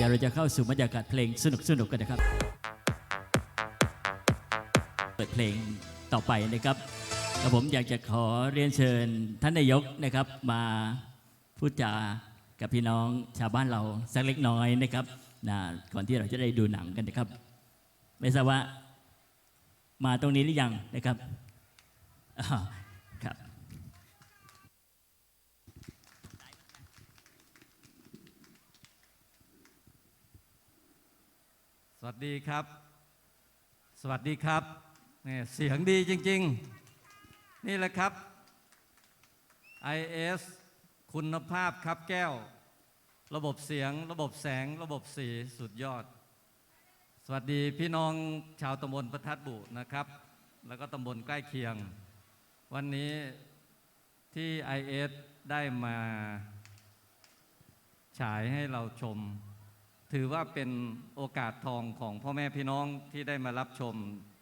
เดี๋ยวเราจะเข้าสู่บรรยากาศเพลงสนุกสนุกกันนะครับ เปิดเพลงต่อไปนะครับแล้วผมอยากจะขอเรียนเชิญท่านนายกนะครับ มาพูดจากับพี่น้องชาวบ้านเราสักเล็กน้อยนะครับนะก่อนที่เราจะได้ดูหนังกันนะครับ ไม่ทราบว่ามาตรงนี้หรือยังนะครับอ่าครับ ส วัสดีครับ สวัสดีครับเนี่ยเสียงดีจริง ๆ นี่แหละครับ IS คุณภาพครับแก้ว ระบบเสียง ระบบแสง ระบบสีสุดยอด สวัสดีพี่น้องชาวตำบลประทัดบุนะครับ แล้วก็ตำบลใกล้เคียง วันนี้ที่ IS ได้มา ฉายให้เราชม ถือว่าเป็นโอกาสทองของพ่อแม่พี่น้องที่ได้มารับชม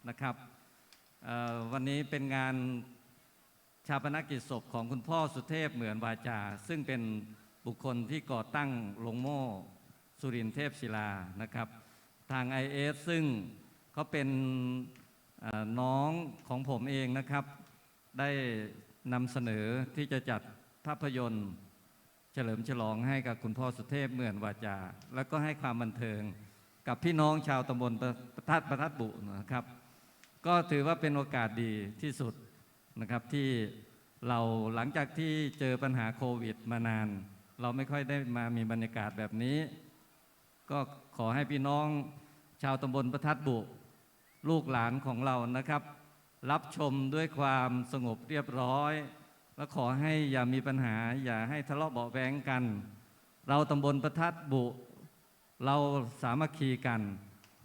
นะครับ วันนี้เป็นงานชาปนกิจศพของคุณพ่อสุเทพเหมือนวาจา ซึ่งเป็นบุคคลที่ก่อตั้งโรงโม่สุรินเทพศิลานะครับ ทาง IS ซึ่งเขาเป็นน้องของผมเองนะครับ ได้นำเสนอที่จะจัดภาพยนตร์ ฉลิมฉลองให้กับคุณพ่อสุเทพเหมือนวาจา แล้วก็ให้ความบันเทิงกับพี่น้องชาวตำบลประทัดประทัดบุนะครับ ก็ถือว่าเป็นโอกาสดีที่สุดนะครับที่เราหลังจากที่เจอปัญหาโควิดมานาน เราไม่ค่อยได้มามีบรรยากาศแบบนี้ ก็ขอให้พี่น้องชาวตำบลประทัดบุลูกหลานของเรานะครับ รับชมด้วยความสงบเรียบร้อย และขอให้อย่ามีปัญหา อย่าให้ทะเลาะเบาแวงกัน เราตำบลประทัดบุ เราสามัคคีกัน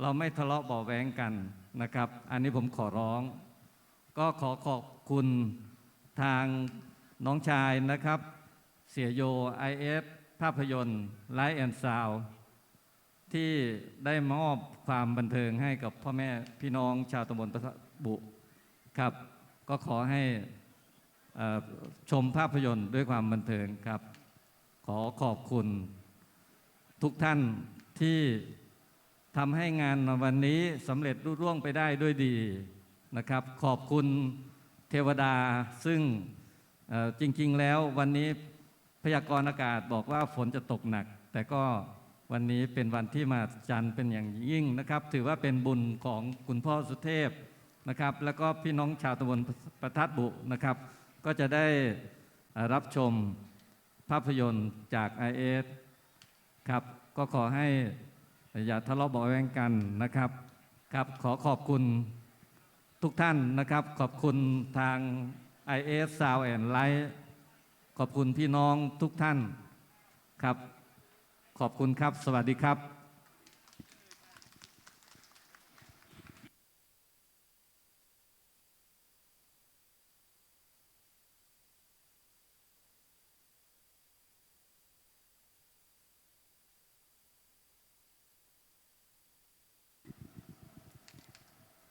เราไม่ทะเลาะเบาแวงกันนะครับ อันนี้ผมขอร้อง ก็ขอขอบคุณทางน้องชายนะครับ เสียโย IF ภาพยนตร์ไลท์แอนด์ซาวที่ได้มอบความบันเทิงให้กับพ่อแม่พี่น้องชาวตำบลประทัดบุครับ ก็ขอให้ ชมภาพยนตร์ด้วยความบันเทิงครับ ขอขอบคุณทุกท่านที่ทำให้งานวันนี้สำเร็จรุ่ร่วงไปได้ด้วยดีนะครับ ขอบคุณเทวดาซึ่งจริง ๆ แล้ววันนี้พยากรณ์อากาศบอกว่าฝนจะตกหนัก แต่ก็วันนี้เป็นวันที่มาจันเป็นอย่างยิ่งนะครับ ถือว่าเป็นบุญของคุณพ่อสุเทพนะครับ แล้วก็พี่น้องชาวตำบลประทัดบุนะครับ ก็จะได้รับชมภาพยนตร์จาก IS ครับ ก็ขอให้อย่าทะเลาะเบาะแว้งกันนะครับครับ ขอขอบคุณทุกท่านนะครับ ขอบคุณทาง IS Sound and Light ขอบคุณพี่น้องทุกท่านครับ ขอบคุณครับ สวัสดีครับ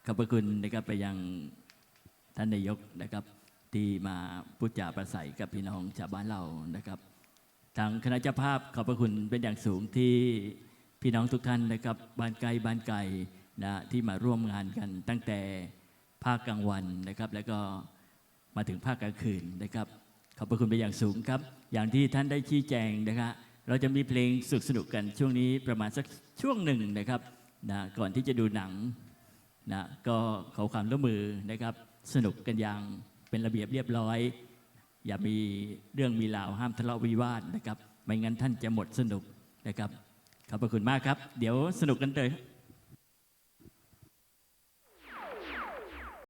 ขอบพระคุณนะครับไปยังท่านนายกนะครับที่มาพูดจาประสัยกับพี่น้องชาวบ้านเรานะครับ ทางคณะเจ้าภาพขอบพระคุณเป็นอย่างสูงที่พี่น้องทุกท่านนะครับบ้านไกลบ้านไกลนะที่มาร่วมงานกันตั้งแต่ภาคกลางวันนะครับ แล้วก็มาถึงภาคกลางคืนนะครับ ขอบพระคุณเป็นอย่างสูงครับ อย่างที่ท่านได้ชี้แจงนะครับเราจะมีเพลงสุดสนุกกันช่วงนี้ประมาณสักช่วงหนึ่งนะครับนะก่อนที่จะดูหนัง นะก็ขอความร่วมมือนะครับสนุกกันอย่างเป็นระเบียบเรียบร้อย อย่ามีเรื่องมีราวห้ามทะเลาะวิวาทนะครับไม่งั้นท่านจะหมดสนุกนะครับขอบพระคุณมากครับ เดี๋ยวสนุกกันเลย